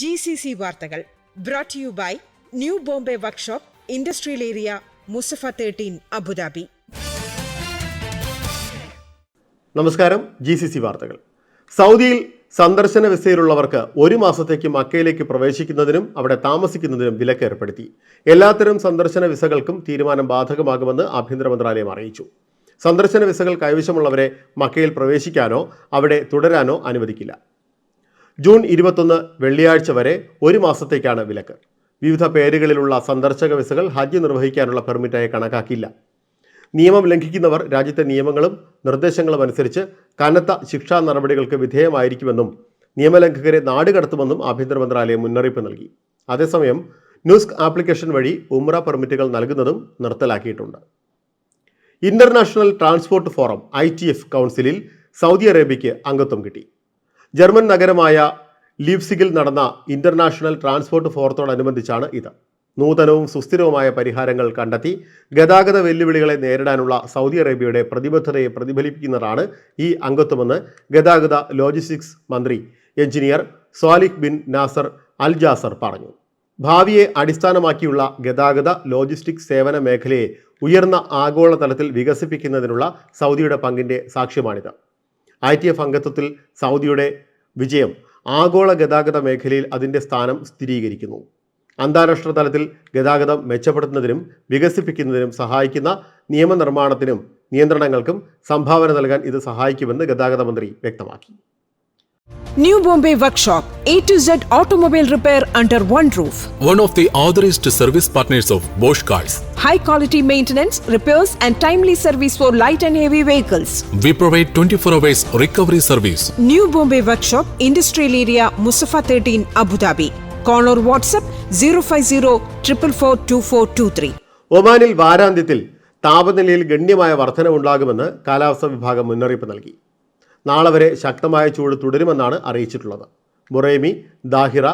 G C C വാർത്തകൾ brought you by new Bombay workshop industrial area Musaffah thirteen Abu Dhabi നമസ്കാരം G C C വാർത്തകൾ. സൗദിയിൽ സന്ദർശന വിസയിലുള്ളവർക്ക് ഒരു മാസത്തേക്ക് മക്കയിലേക്ക് പ്രവേശിക്കുന്നതിനും അവിടെ താമസിക്കുന്നതിനും വിലക്ക് ഏർപ്പെടുത്തി. എല്ലാത്തരം സന്ദർശന വിസകൾക്കും തീരുമാനം ബാധകമാകുമെന്ന് ആഭ്യന്തര മന്ത്രാലയം അറിയിച്ചു. സന്ദർശന വിസകൾ കൈവശമുള്ളവരെ മക്കയിൽ പ്രവേശിക്കാനോ അവിടെ തുടരാനോ അനുവദിക്കില്ല. ജൂൺ ഇരുപത്തൊന്ന് വെള്ളിയാഴ്ച വരെ ഒരു മാസത്തേക്കാണ് വിലക്ക്. വിവിധ പേരുകളിലുള്ള സന്ദർശക വിസകൾ ഹജ്ജ് നിർവഹിക്കാനുള്ള പെർമിറ്റായി കണക്കാക്കില്ല നിയമം ലംഘിക്കുന്നവർ രാജ്യത്തെ നിയമങ്ങളും നിർദ്ദേശങ്ങളും അനുസരിച്ച് കനത്ത ശിക്ഷാ നടപടികൾക്ക് വിധേയമായിരിക്കുമെന്നും നിയമലംഘകരെ നാടുകടത്തുമെന്നും ആഭ്യന്തര മന്ത്രാലയം മുന്നറിയിപ്പ് നൽകി. അതേസമയം ന്യൂസ്ക് ആപ്ലിക്കേഷൻ വഴി ഉമ്ര പെർമിറ്റുകൾ നൽകുന്നതും നിർത്തലാക്കിയിട്ടുണ്ട്. ഇന്റർനാഷണൽ ട്രാൻസ്പോർട്ട് ഫോറം ഐ കൗൺസിലിൽ സൗദി അറേബ്യയ്ക്ക് അംഗത്വം കിട്ടി. ജർമ്മൻ നഗരമായ ലീപ്സിഗിൽ നടന്ന ഇന്റർനാഷണൽ ട്രാൻസ്പോർട്ട് ഫോറത്തോടനുബന്ധിച്ചാണ് ഇത്. നൂതനവും സുസ്ഥിരവുമായ പരിഹാരങ്ങൾ കണ്ടെത്തി ഗതാഗത വെല്ലുവിളികളെ നേരിടാനുള്ള സൗദി അറേബ്യയുടെ പ്രതിബദ്ധതയെ പ്രതിഫലിപ്പിക്കുന്നതാണ് ഈ അംഗത്വമെന്ന് ഗതാഗത ലോജിസ്റ്റിക്സ് മന്ത്രി engineer Saleh bin Nasser Al Jasser പറഞ്ഞു. ഭാവിയെ അടിസ്ഥാനമാക്കിയുള്ള ഗതാഗത ലോജിസ്റ്റിക്സ് സേവന മേഖലയെ ഉയർന്ന ആഗോളതലത്തിൽ വികസിപ്പിക്കുന്നതിനുള്ള സൗദിയുടെ പങ്കിന്റെ സാക്ഷ്യമാണിത്. ഐ ടി എഫ് അംഗത്വത്തിൽ സൗദിയുടെ വിജയം ആഗോള ഗതാഗത മേഖലയിൽ അതിന്റെ സ്ഥാനം സ്ഥിരീകരിക്കുന്നു. അന്താരാഷ്ട്ര തലത്തിൽ ഗതാഗതം മെച്ചപ്പെടുത്തുന്നതിനും വികസിപ്പിക്കുന്നതിനും സഹായിക്കുന്ന നിയമനിർമ്മാണത്തിനും നിയന്ത്രണങ്ങൾക്കും സംഭാവന നൽകാൻ ഇത് സഹായിക്കുമെന്ന് ഗതാഗത മന്ത്രി വ്യക്തമാക്കി. New Bombay Workshop, A to Z automobile repair under one roof. one of the authorized service partners of Bosch Cars. high quality maintenance, repairs, and timely service for light and heavy vehicles. We provide 24 hours recovery service. New Bombay Workshop, Industrial Area, Musafa 13, Abu Dhabi. Call or WhatsApp 050 444 ഒമാനിൽ വാരാന്ത്യത്തിൽ താപനിലയിൽ ഗണ്യമായ വർധനവുണ്ടാകുമെന്ന് കാലാവസ്ഥാ വിഭാഗം മുന്നറിയിപ്പ് നൽകി നാളെ വരെ ശക്തമായ ചൂട് തുടരുമെന്നാണ് അറിയിച്ചിട്ടുള്ളത്. ബുറേമി ദാഹിറ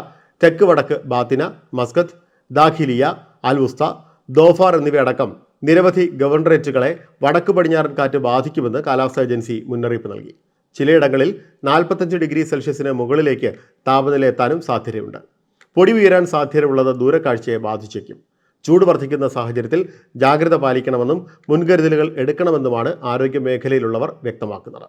തെക്ക് വടക്ക് Batinah Muscat Dakhiliyah Al Wusta Dhofar എന്നിവയടക്കം നിരവധി ഗവർണറേറ്റുകളെ വടക്ക് പടിഞ്ഞാറൻ കാറ്റ് ബാധിക്കുമെന്ന് കാലാവസ്ഥാ ഏജൻസി മുന്നറിയിപ്പ് നൽകി. ചിലയിടങ്ങളിൽ നാൽപ്പത്തഞ്ച് ഡിഗ്രി സെൽഷ്യസിന് മുകളിലേക്ക് താപനില എത്താനും സാധ്യതയുണ്ട്. പൊടി ഉയരാൻ സാധ്യതയുള്ളത് ദൂരക്കാഴ്ചയെ ബാധിച്ചേക്കും. ചൂട് വർദ്ധിക്കുന്ന സാഹചര്യത്തിൽ ജാഗ്രത പാലിക്കണമെന്നും മുൻകരുതലുകൾ എടുക്കണമെന്നുമാണ് ആരോഗ്യ മേഖലയിലുള്ളവർ വ്യക്തമാക്കുന്നത്.